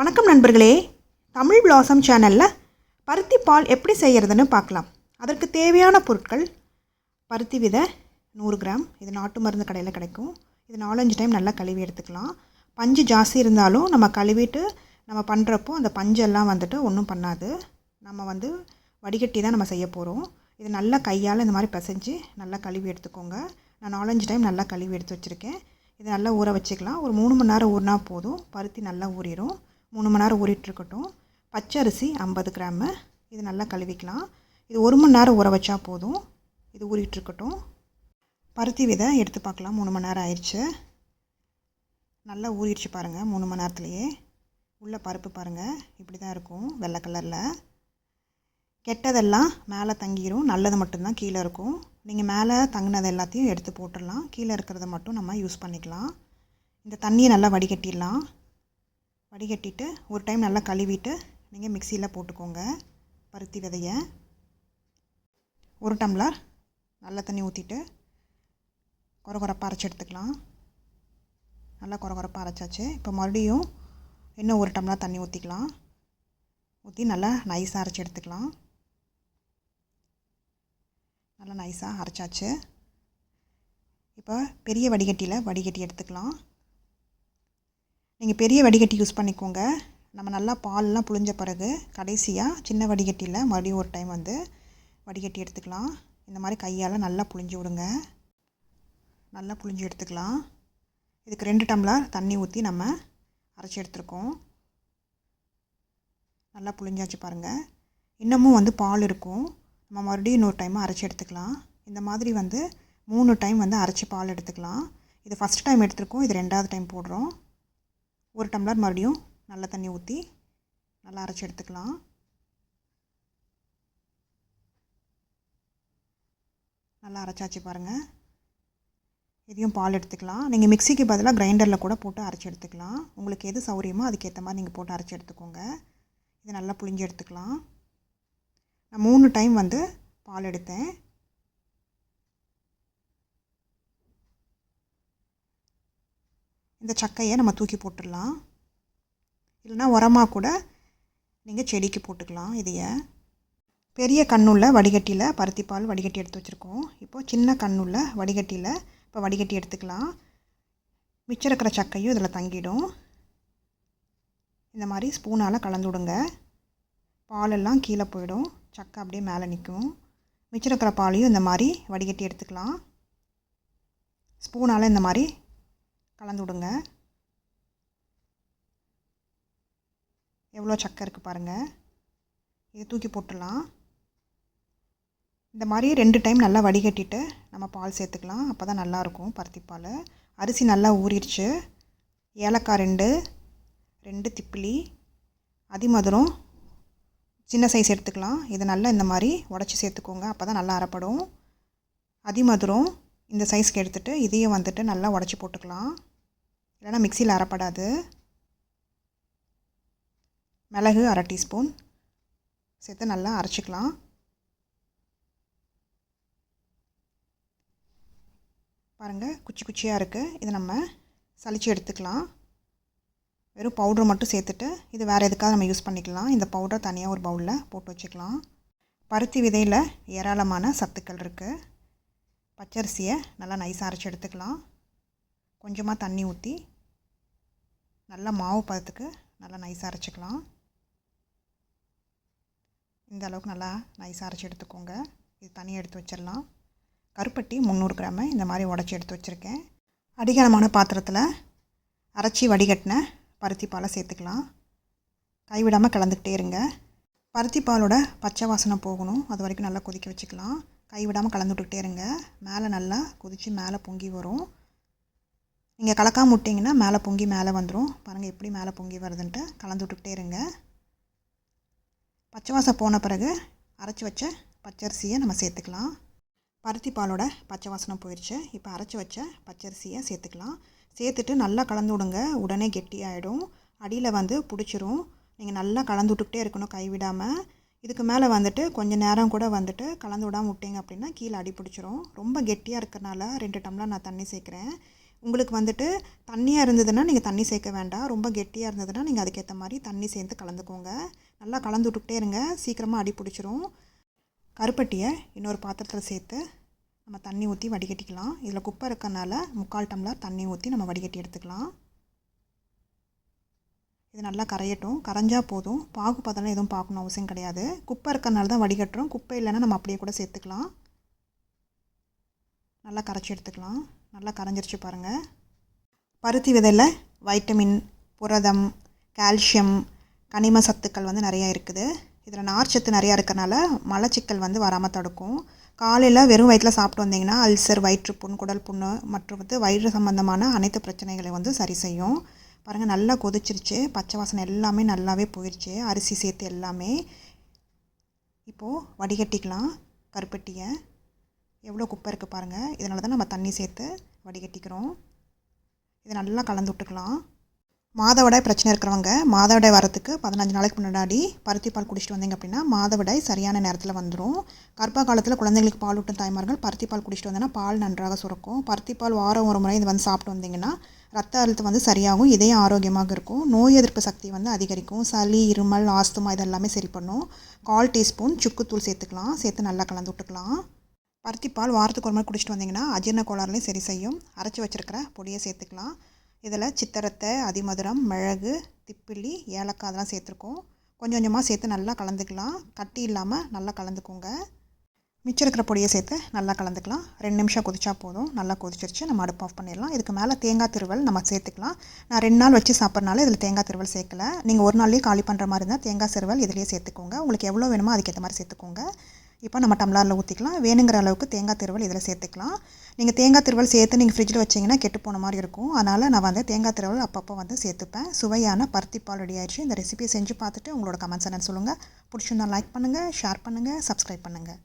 வணக்கம் நண்பர்களே. தமிழ் பிளாசம் சேனலில் பருத்தி பால் எப்படி செய்கிறதுன்னு பார்க்கலாம். அதற்கு தேவையான பொருட்கள் பருத்தி விதை நூறு கிராம். இது நாட்டு மருந்து கடையில் கிடைக்கும். இது நாலஞ்சு டைம் நல்லா கழுவி எடுத்துக்கலாம். பஞ்சு ஜாஸ்தி இருந்தாலும் நம்ம கழுவிட்டு நம்ம பண்ணுறப்போ அந்த பஞ்செல்லாம் வந்துட்டு ஒன்றும் பண்ணாது. நம்ம வந்து வடிகட்டி தான் நம்ம செய்ய போகிறோம் இது நல்லா கையால் இந்த மாதிரி பிசைஞ்சு நல்லா கழுவி எடுத்துக்கோங்க. நான் நாலஞ்சு டைம் நல்லா கழுவி எடுத்து வச்சுருக்கேன். இது நல்லா ஊற வச்சுக்கலாம். ஒரு மூணு மணி நேரம் ஊறினா போதும். பருத்தி நல்லா ஊறிடும் மூணு மணி நேரம் ஊறிட்டுருக்கட்டும். பச்சரிசி ஐம்பது கிராமு. இது நல்லா கழுவிக்கலாம். இது ஒரு மணி நேரம் ஊற வச்சா போதும். இது ஊறிட்டுருக்கட்டும். பருத்தி விதை எடுத்து பார்க்கலாம். மூணு மணி நேரம் ஆயிடுச்சு. நல்லா ஊறிடுச்சு பாருங்கள் மூணு மணி நேரத்துலையே. உள்ள பருப்பு பாருங்கள் இப்படி தான் இருக்கும் வெள்ளை கலரில். கெட்டதெல்லாம் மேலே தங்கிரும். நல்லது மட்டும்தான் கீழே இருக்கும். நீங்கள் மேலே தங்கினது எல்லாத்தையும் எடுத்து போட்டுடலாம். கீழே இருக்கிறத மட்டும் நம்ம யூஸ் பண்ணிக்கலாம். இந்த தண்ணியை நல்லா வடிகட்டிடலாம். வடிகட்டிட்டு ஒரு டைம் நல்லா கழுவிட்டு நீங்கள் மிக்சியில் போட்டுக்கோங்க. பருத்தி விதையை. ஒரு டம்ளர் நல்ல தண்ணி ஊற்றிட்டு குறை குறைப்பாக அரைச்சி எடுத்துக்கலாம். நல்லா குறை குறைப்பாக அரைச்சாச்சு. இப்போ மறுபடியும் இன்னும் ஒரு டம்ளர் தண்ணி ஊற்றிக்கலாம் ஊற்றி நல்லா நைஸாக அரைச்சி எடுத்துக்கலாம். நல்லா நைஸாக அரைச்சாச்சு. இப்போ பெரிய வடிகட்டியில் வடிகட்டி எடுத்துக்கலாம். நீங்கள் பெரிய வடிகட்டி யூஸ் பண்ணிக்கோங்க. நம்ம நல்லா பால்லாம் புழிஞ்ச பிறகு கடைசியாக சின்ன வடிகட்டியில் மறுபடியும் ஒரு டைம் வந்து வடிகட்டி எடுத்துக்கலாம். இந்த மாதிரி கையால் நல்லா புழிஞ்சு விடுங்க. நல்லா புழிஞ்சு எடுத்துக்கலாம். இதுக்கு ரெண்டு டம்ளர் தண்ணி ஊற்றி நம்ம அரைச்சி எடுத்துருக்கோம். நல்லா புழிஞ்சாச்சு பாருங்கள் இன்னமும் வந்து பால் இருக்கும். நம்ம மறுபடியும் இன்னொரு டைம் அரைச்சி எடுத்துக்கலாம். இந்த மாதிரி வந்து மூணு டைம் வந்து அரைச்சி பால் எடுத்துக்கலாம். இது ஃபஸ்ட் டைம் எடுத்துருக்கோம். இது ரெண்டாவது டைம் போடுறோம். ஒரு டம்ளர் மறுபடியும் நல்ல தண்ணி ஊற்றி நல்லா அரைச்சி எடுத்துக்கலாம். நல்லா அரைச்சாச்சு பாருங்கள் இதையும் பால் எடுத்துக்கலாம். நீங்கள் மிக்சிக்கு பதிலாக கிரைண்டரில் கூட போட்டு அரைச்சி எடுத்துக்கலாம். உங்களுக்கு எது சௌரியமோ அதுக்கேற்ற மாதிரி நீங்கள் போட்டு அரைச்சி எடுத்துக்கோங்க. இதை நல்லா புளிஞ்சு எடுத்துக்கலாம். நான் மூணு டைம் வந்து பால் எடுத்தேன். இந்த சக்கையை நம்ம தூக்கி போட்டுடலாம். இல்லைனா உரமாக கூட நீங்கள் செடிக்கு போட்டுக்கலாம் இதைய. பெரிய கண்ணுள்ள வடிகட்டியில் பருத்தி பால் வடிகட்டி எடுத்து வச்சுருக்கோம். இப்போது சின்ன கண்ணுள்ள வடிகட்டியில் இப்போ வடிகட்டி எடுத்துக்கலாம். மிச்சம் இருக்கிற சக்கையும் இதில் தங்கிடும். இந்த மாதிரி ஸ்பூனால் கலந்து விடுங்க. பாலெல்லாம் கீழே போயிடும். சக்கை அப்படியே மேலே நிற்கும். மிச்சம் இருக்கிற பாலையும் இந்த மாதிரி வடிகட்டி எடுத்துக்கலாம். ஸ்பூனால் இந்த மாதிரி கலந்து விடுங்க எவ்வளோ சக்கை இருக்குது பாருங்கள் இது தூக்கி போட்டுடலாம். இந்த மாதிரி ரெண்டு டைம் நல்லா வடிகட்டிட்டு நம்ம பால் சேர்த்துக்கலாம். அப்போ தான் நல்லாயிருக்கும் பருத்தி பால். அரிசி நல்லா ஊறிடுச்சு. ஏலக்காய் ரெண்டு ரெண்டு திப்பிலி அதிமதுரம் சின்ன சைஸ் எடுத்துக்கலாம். இதை நல்லா இந்த மாதிரி உடச்சி சேர்த்துக்கோங்க. அப்போ தான் நல்லா அரைப்படும். அதிமதுரம் இந்த சைஸ்க்கு எடுத்துகிட்டு இதையும் வந்துட்டு நல்லா உடச்சி போட்டுக்கலாம். இல்லைனா மிக்சியில் அரைப்படாது. மிளகு அரை டீஸ்பூன். சேர்த்து நல்லா அரைச்சிக்கலாம். பாருங்கள் குச்சி குச்சியாக இருக்குது இதை நம்ம சளிச்சு எடுத்துக்கலாம். வெறும் பவுட்ரு மட்டும் சேர்த்துட்டு இது வேறு எதுக்காக நம்ம யூஸ் பண்ணிக்கலாம். இந்த பவுடர் தனியாக ஒரு பவுலில் போட்டு வச்சுக்கலாம். பருத்தி விதையில் ஏராளமான சத்துக்கள் இருக்குது பச்சரிசியை நல்லா நைஸாக அரைச்சி எடுத்துக்கலாம். கொஞ்சமாக தண்ணி ஊற்றி நல்லா மாவு பதத்துக்கு நல்லா நைஸாக அரைச்சிக்கலாம். இந்த அளவுக்கு நல்லா நைஸாக அரைச்சி எடுத்துக்கோங்க. இது தனியாக எடுத்து வச்சிடலாம். கருப்பட்டி முந்நூறு கிராமு இந்த மாதிரி உடச்சி எடுத்து வச்சுருக்கேன். அடிகனமான பாத்திரத்தில் அரைச்சி வடிகட்டின பருத்தி பாலை சேர்த்துக்கலாம். கைவிடாமல் கலந்துக்கிட்டே இருங்க. பருத்தி பாலோட பச்சை வாசனை போகணும். அது வரைக்கும் நல்லா கொதிக்க வச்சுக்கலாம். கைவிடாமல் கலந்து விட்டுக்கிட்டே இருங்க. மேலே நல்லா கொதித்து மேலே பொங்கி வரும். நீங்கள் கலக்காமல் விட்டிங்கன்னா மேலே பொங்கி மேலே வந்துடும் பாருங்கள் எப்படி மேலே பொங்கி வருதுன்ட்டு. கலந்து விட்டுக்கிட்டே இருங்க. பச்சை வாசம் போன பிறகு அரைச்சி வச்ச பச்சரிசியை நம்ம சேர்த்துக்கலாம். பருத்தி பாலோட பச்சை வாசனம் போயிடுச்சு இப்போ அரைச்சி வச்ச பச்சரிசியை சேர்த்துக்கலாம். சேர்த்துட்டு நல்லா கலந்து விடுங்க. உடனே கெட்டியாகிடும் அடியில் வந்து பிடிச்சிரும். நீங்கள் நல்லா கலந்து விட்டுக்கிட்டே இருக்கணும் கைவிடாமல் இதுக்கு மேலே வந்துட்டு கொஞ்சம் நேரம் கூட வந்துட்டு கலந்து விடாமல் விட்டீங்க அப்படின்னா கீழே அடி பிடிச்சிரும். ரொம்ப கெட்டியாக இருக்கிறனால ரெண்டு டம்ளர் நான் தண்ணி சேர்க்குறேன். உங்களுக்கு வந்துட்டு தண்ணியாக இருந்ததுன்னா நீங்கள் தண்ணி சேர்க்க வேண்டாம். ரொம்ப கெட்டியாக இருந்ததுன்னா நீங்கள் அதுக்கேற்ற மாதிரி தண்ணி சேர்த்து கலந்துக்கோங்க. நல்லா கலந்து விட்டுக்கிட்டே இருங்க. சீக்கிரமாக அடி பிடிச்சிரும். கருப்பட்டியை இன்னொரு பாத்திரத்தில் சேர்த்து நம்ம தண்ணி ஊற்றி வடிகட்டிக்கலாம். இதில் குப்பை இருக்கனால முக்கால் டம்ளர் தண்ணி ஊற்றி நம்ம வடிகட்டி எடுத்துக்கலாம். இது நல்லா கரையட்டும். கரைஞ்சால் போதும். பாகு பதம்லாம் எதுவும் பார்க்கணும் அவசியம் கிடையாது. குப்பை இருக்கறனால தான் வடிகட்டுறோம். குப்பை இல்லைன்னா நம்ம அப்படியே கூட சேர்த்துக்கலாம். நல்லா கரைச்சி எடுத்துக்கலாம். நல்லா கரைஞ்சிருச்சு பாருங்கள் பருத்தி விதையில் வைட்டமின் புரதம் கால்சியம் கனிம சத்துக்கள் வந்து நிறையா இருக்குது. இதில் நார்ச்சத்து நிறையா இருக்கிறனால மலச்சிக்கல் வந்து வராமல் தடுக்கும். காலையில் வெறும் வயிற்றில் சாப்பிட்டு வந்தீங்கன்னா அல்சர் வயிற்றுப்புண் குடல் புண்ணு மற்றும் வந்து வயிறு சம்பந்தமான அனைத்து பிரச்சனைகளை வந்து சரி செய்யும். பாருங்கள் நல்லா கொதிச்சிருச்சு. பச்சை வாசனை எல்லாமே நல்லாவே போயிடுச்சு அரிசி சேர்த்து எல்லாமே. இப்போது வடிகட்டிக்கலாம் கருப்பட்டியை. எவ்வளோ குப்பை இருக்குது பாருங்கள் இதனால தான் நம்ம தண்ணி சேர்த்து வடிகட்டிக்கிறோம். இதை நல்லா கலந்து விட்டுக்கலாம். மாதவிடாய் பிரச்சனை இருக்கிறவங்க மாதவிடாய் வரத்துக்கு பதினஞ்சு நாளைக்கு முன்னாடி பருத்தி பால் குடிச்சிட்டு வந்தீங்க அப்படின்னா மாதவிடாய் சரியான நேரத்தில் வந்துடும் கர்ப்ப காலத்தில் குழந்தைங்களுக்கு பால் ஊட்டும் தாய்மார்கள் பருத்தி பால் குடிச்சிட்டு வந்தீங்கன்னா பால் நன்றாக சுரக்கும். பருத்தி பால் வாரம் ஒரு முறை இது வந்து சாப்பிட்டு வந்தீங்கன்னா ரத்த அழுத்தம் வந்து சரியாகும் இதயம் ஆரோக்கியமாக இருக்கும் நோய் எதிர்ப்பு சக்தி வந்து அதிகரிக்கும். சளி இருமல் ஆஸ்துமா இதெல்லாமே சரி பண்ணும். கால் டீஸ்பூன் சுக்குத்தூள் சேர்த்துக்கலாம். சேர்த்து நல்லா கலந்து விட்டுக்கலாம். பருத்தி பால் வாரத்துக்கு ஒரு முறை குடிச்சிட்டு வந்தீங்கன்னா அஜீர்ண கோளாறுலையும் சரி செய்யும். அரைச்சி வச்சுருக்கிற பொடியை சேர்த்துக்கலாம். இதில் சித்தரத்தை அதிமதுரம் மிளகு திப்பிலி ஏலக்காய் அதெல்லாம் சேர்த்துருக்கோம். கொஞ்சம் கொஞ்சமாக சேர்த்து நல்லா கலந்துக்கலாம். கட்டி இல்லாமல் நல்லா கலந்துக்கோங்க. மிச்சம் இருக்கிற பொடியை சேர்த்து நல்லா கலந்துக்கலாம். ரெண்டு நிமிஷம் கொதிச்சா போதும். நல்லா கொதிச்சிருச்சு. நம்ம அடுப்பு ஆஃப் பண்ணிடலாம். இதுக்கு மேலே தேங்காய் திருவல் நம்ம சேர்த்துக்கலாம். நான் ரெண்டு நாள் வச்சு சாப்பிட்றனால இதில் தேங்காய் திருவல் சேர்க்கல. நீங்கள் ஒரு நாள்லேயே காலி பண்ணுற மாதிரி இருந்தால் தேங்காய் திருவல் இதிலேயே சேர்த்துக்கோங்க. உங்களுக்கு எவ்வளோ வேணுமோ அதுக்கேற்ற மாதிரி சேர்த்துக்கோங்க. இப்போ நம்ம டம்ளரில் ஊற்றிக்கலாம். வேணுங்கிற அளவுக்கு தேங்காய் திருவல் இதில் சேர்த்துக்கலாம். நீங்கள் தேங்காய் திருவல் சேர்த்து நீங்கள் ஃப்ரிட்ஜில் வச்சிங்கன்னா கெட்டு போன மாதிரி இருக்கும். அதனால் நான் வந்து தேங்காய் திருவல் அப்பப்போ வந்து சேர்த்துப்பேன். சுவையான பருத்தி பால் ரெடி ஆயிடுச்சு. இந்த ரெசிபியை செஞ்சு பார்த்துட்டு உங்களோட கமெண்ட்ஸ் என்ன சொல்லுங்கள் பிடிச்சிருந்தா லைக் பண்ணுங்கள் ஷேர் பண்ணுங்கள் சப்ஸ்கிரைப் பண்ணுங்கள்